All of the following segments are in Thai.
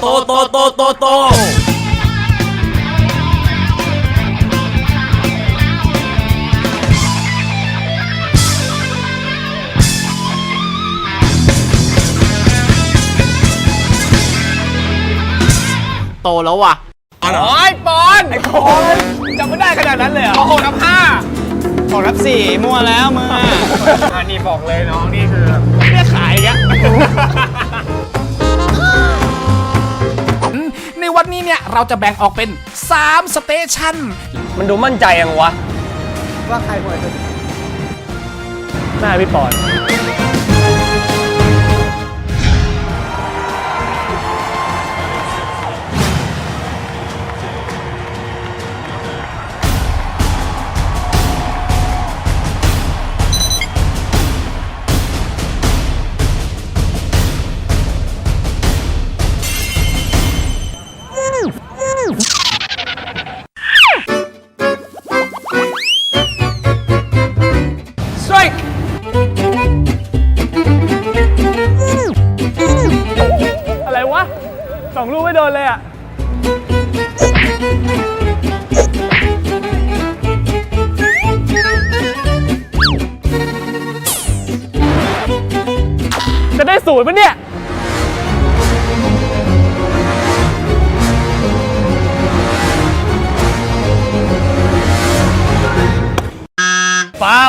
โตโตโตโตโตโตแล้วว่ะโอ้ยปอนไอ้ปอนจำไม่ได้ขนาดนั้นเลยเหรอหกนับห้าหกนับสี่มั่วแล้วมืออันนี้บอกเลยน้องนี่คือไม่ได้ขายอีกอะ เนี่ยเราจะแบ่งออกเป็น 3 สเตชันมันดูมั่นใจยังวะ ว่าใครหวยหน้าพี่ปอน จะได้ศูนย์ปะเนี่ย เปล่า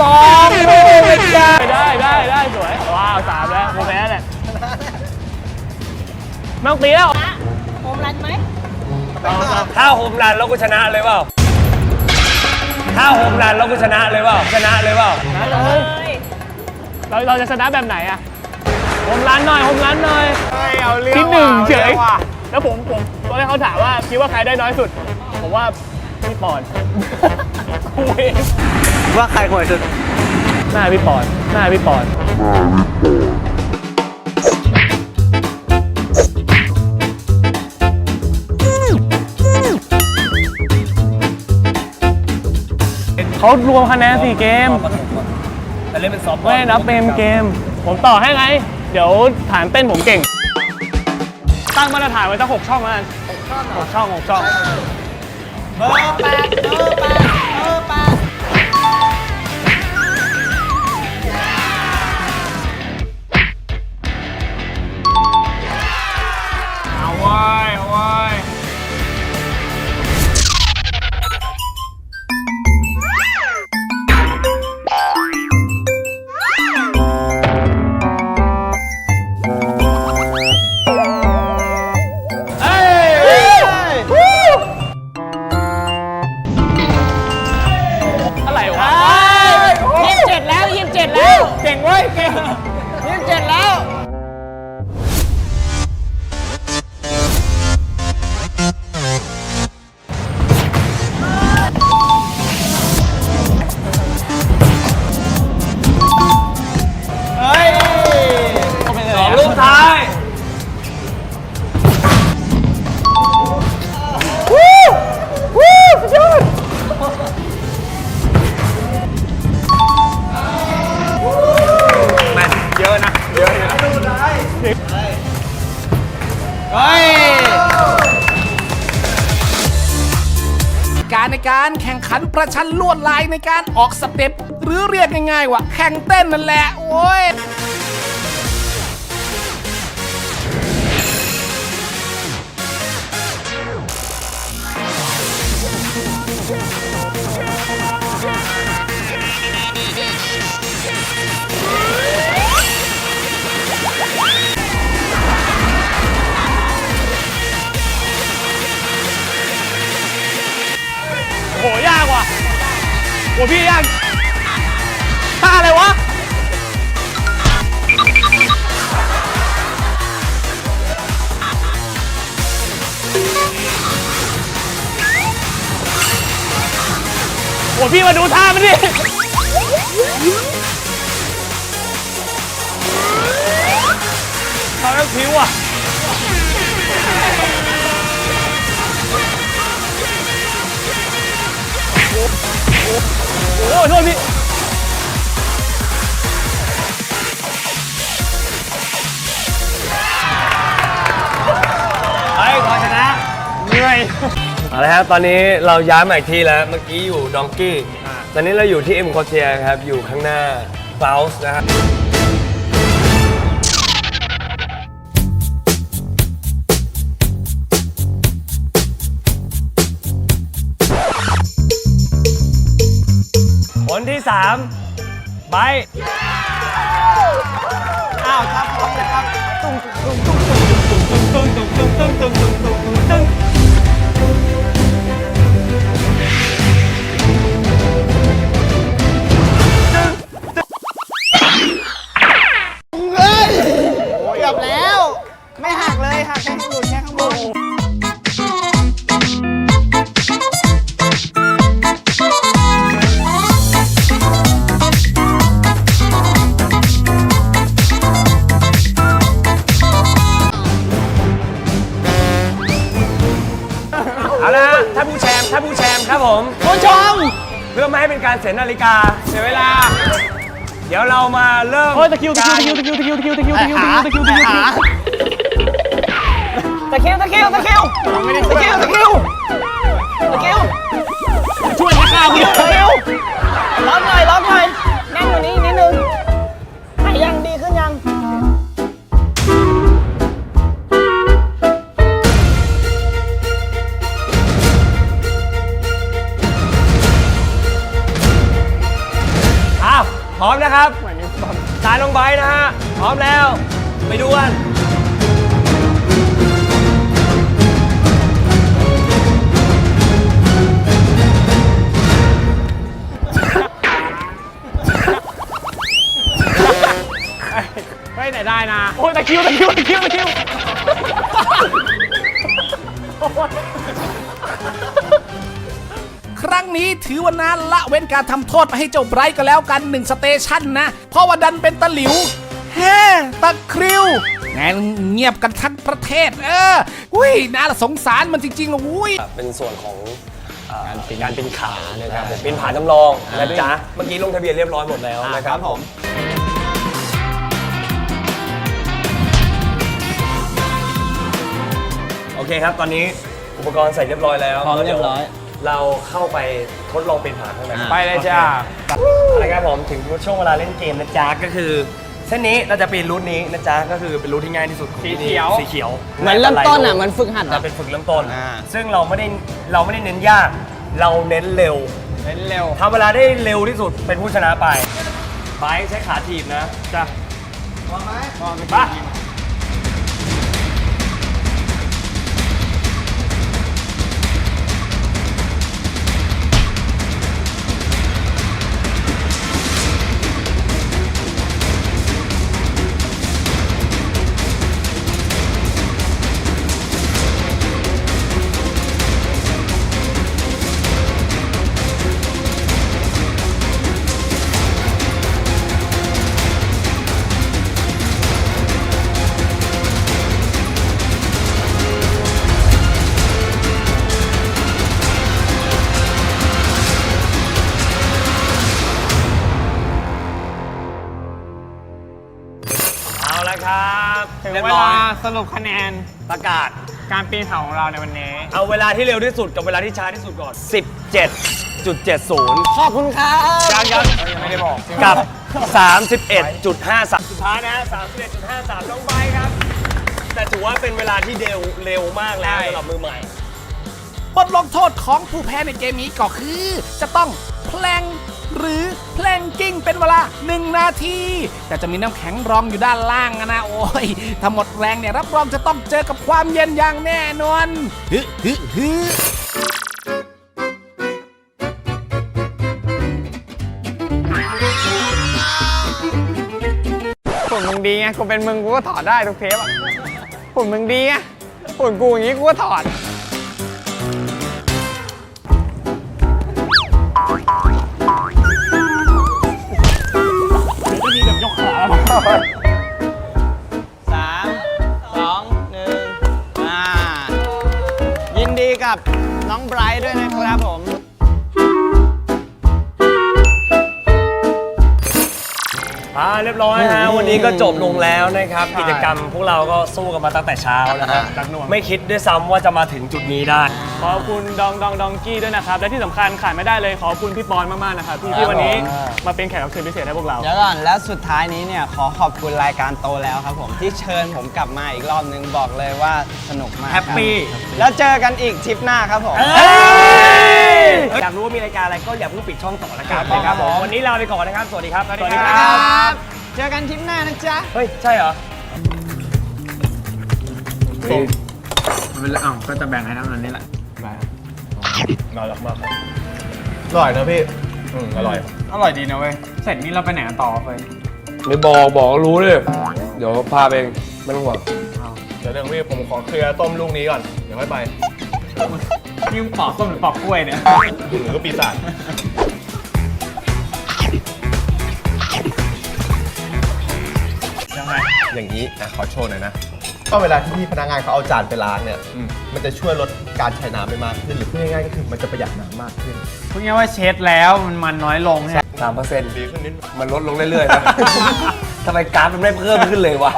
สองลูกเลยจ้าได้ได้ได้สวย ว้าวสามแล้วโมแพ้แหละไม่ต้องตีแล้ว โฮมรันไหมถ้าโฮมรันแล้วกูชนะเลยเปล่า ถ้าโฮมรันแล้วกูชนะเลยเปล่า ชนะเลยเปล่าเลยเราเราจะชนะแบบไหนอะโฮมรันหน่อยโฮมรันหน่อยที่หนึ่งเฉยแล้วผมผมตอนแรกเขาถามว่าคิดว่าใครได้น้อยสุด ผมว่าพี่ปอนกูเอง ว่าใครหวยสุด หน้าพี่ปอนหน้าพี่ปอนเขารวมคะแนนสี่เกม แต่เล่นเป็นซอฟต์บอลไม่นับเป็นเกม ผมต่อให้ไง เดี๋ยวฐานเต้นผมเก่ง ตั้งมาตรฐานไว้ตั้งหกช่องแล้วกันหกช่องหกช่องเบอร์แปดเบอร์แปดเบอร์แป เฮ้ยการในการแข่งขันประชันลวดลายในการออกสเต็ปหรือเรียกง่ายๆว่าแข่งเต้นนั่นแหละ โอ้ย พี่มาดูท่ามันดิเขาแล้วผิวอะโอ้โหโทษพี่ ละครับตอนนี้เราย้ายมาอีกที่แล้วเมื่อกี้อยู่ดองกี้ตอนนี้เราอยู่ที่เอ็มคอเทียครับอยู่ข้างหน้าเฟลส์นะครับคนที่สามไบร์ทอ้าวครับพร้อมนะครับตุ้งตุ้งตุ้งตุ้งตุ้งตุ้งตุ้งตุ้งตุ้งตุ้งตุ้งตุ้งตุ้ง ครับผมผู้ชม เพื่อไม่ให้เป็นการเสียนาฬิกาเสียเวลา เดี๋ยวเรามาเริ่มโอ้ยตะคริวตะคริวตะคริวตะคริวตะคริวตะคริวตะคริวตะคริวตะคริวตะคริวตะคริวตะคริวตะคิวตะคิว สายลงใบนะฮะ พร้อมแล้ว ไปดูกันเฮ้ยแต่ได้นะ โอ้ยตะคิวตะคิวตะคิวตะคิว ครั้งนี้ถือว่านานละเว้นการทำโทษไปให้เจ้าไบรท์ก็แล้วกันหนึ่งสเตชันนะ เพราะว่าดันเป็นตะหลิวแฮ่ตะคริวแงนเงียบกันทั้งประเทศ เอออุ้ยน่าสงสารมันจริงๆเลยอุ้ย เป็นส่วนของการเป็นการเป็นขานะครับผมเป็นผาจำลองนะจ๊ะเมื่อกี้ลงทะเบียนเรียบร้อยหมดแล้วนะครับผมโอเคครับตอนนี้อุปกรณ์ใส่เรียบร้อยแล้วพร้อมเรียบร้อย เราเข้าไปทดลองเป็นผาข้างในไปเลยจ้าอะไรครับผมถึงช่วงเวลาเล่นเกมนะจ๊ะก็คือ เส้นนี้เราจะปีนรูทนี้นะจ๊ะก็คือเป็นรูทที่ง่ายที่สุดของที่นี่สีเขียวเหมือนเริ่มต้นอะเหมือนฝึกหัดเราอะ เป็นฝึกเริ่มต้น อ่า ซึ่งเราไม่ได้เราไม่ได้เน้นยาก เราเน้นเร็ว เล่นเร็วทำเวลาได้เร็วที่สุดเป็นผู้ชนะไปไบร์ทใช้ขาถีบนะจ้ะไปเอา ถึงรียบเวร้อลาย สรุปคะแนนประกาศ การปีนเขาของเราในวันนี้ เอาเวลาที่เร็วที่สุดกับเวลาที่ช้าที่สุดก่อน 17.70 ขอบคุณครับ ยังยังไม่ได้บอก กับ 31.53 สุดท้ายนะฮะ31.53 น้องใบครับ แต่ถือว่าเป็นเวลาที่เร็วเร็วมากแล้วใช่สำหรับมือใหม่ บทลงโทษของผู้แพ้ในเกมนี้ก็คือ จะต้องแพลง หรือแพลงกิ้งเป็นเวลา 1 นาที แต่จะมีน้ำแข็งรองอยู่ด้านล่างอะนะโอ้ยถ้าหมดแรงเนี่ยรับรองจะต้องเจอกับความเย็นอย่างแน่นอนฮึฮึฮึฝุ่นมึงดีไงกูเป็นมึงกูก็ถอดได้ทุกเทปอะฝุ่นมึงดีไงฝุ่นกูอย่างงี้กูก็ถอด กับน้องไบรท์ด้วยนะครับผม อ่าเรียบร้อยฮะวันนี้ก็จบลงแล้วนะครับ กิจกรรมพวกเราก็สู้กันมาตั้งแต่เช้านะครับหนักหน่วง ไม่คิดด้วยซ้ำว่าจะมาถึงจุดนี้ได้ ขอบคุณดองดองดองกี้ด้วยนะครับ และที่สำคัญขาดไม่ได้เลยขอบคุณพี่ปอนมากๆนะครับที่ที่วันนี้มาเป็นแขกรับเชิญพิเศษให้พวกเรา เดี๋ยวก่อนแล้วสุดท้ายนี้เนี่ยขอขอบคุณรายการโตแล้วครับผมที่เชิญผมกลับมาอีกรอบนึงบอกเลยว่าสนุกมากแฮปปี้ครับแล้วเจอกันอีกทริปหน้าครับผม อยากรู้ว่ามีรายการอะไรก็อย่าเพิ่งปิดช่องต่อละกันนะครับผมวันนี้ลาไปก่อนนะครับ สวัสดีครับ สวัสดีสวัสดีครับ เจอกันทริปหน้านะจ๊ะ เฮ้ย ใช่เหรอมันเป็นอ้าวก็จะแบ่งให้ทั้งนั้นนี่แหละน่ารักมากอร่อยนะพี่ อืมอร่อย อร่อยดีนะเว้ย เสร็จนี่เราไปไหนกันต่อเฟ้ยไม่บอกบอกรู้เลย เดี๋ยวพาไปเองไม่ต้องห่วงเดี๋ยวเรื่องพี่ผมขอเคลียร์ต้มลูกนี้ก่อน เดี๋ยวค่อยไปนี่มึงปอกส้มหรือปอกกล้วยเนี่ยหรือก็ปีศาจ อย่างนี้อะขอโชว์หน่อยนะ ก็เวลาที่พี่พนักงานเขาเอาจานไปล้างเนี่ยมันจะช่วยลดการใช้น้ำไปมากขึ้น หรือพูดง่ายๆก็คือมันจะประหยัดน้ำมากขึ้น พูดง่ายๆว่าเช็ดแล้วมันมันน้อยลงใช่ไหมสามเปอร์เซ็นต์ดีขึ้นนิดมันลดลงเรื่อยๆนะ ทำไมกราฟมันไม่เพิ่มขึ้นเลยวะ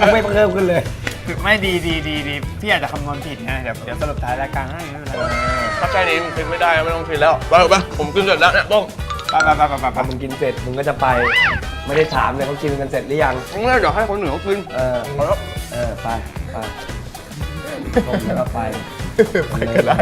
มันไม่เพิ่มขึ้นเลย ไม่ดีดีดีดีพี่อาจจะคำนวณผิดไงเดี๋ยวเดี๋ยวสรุปท้ายรายการให้ไม่เป็นไร ถ้าแค่นี้มันคิดไม่ได้ไม่ต้องคิดแล้วไปเถอะไปผมกินเสร็จแล้วเนี่ยต้ม ไปไปไปไปไปพอมึงกินเสร็จมึงก็จะไป ไม่ได้ถามเลยเขากินกันเสร็จหรือยังไม่เดี๋ยวให้คนหนึ่งเขากินเออเออ ไป ไปต้มแล้วก็ไป ไปก็ได้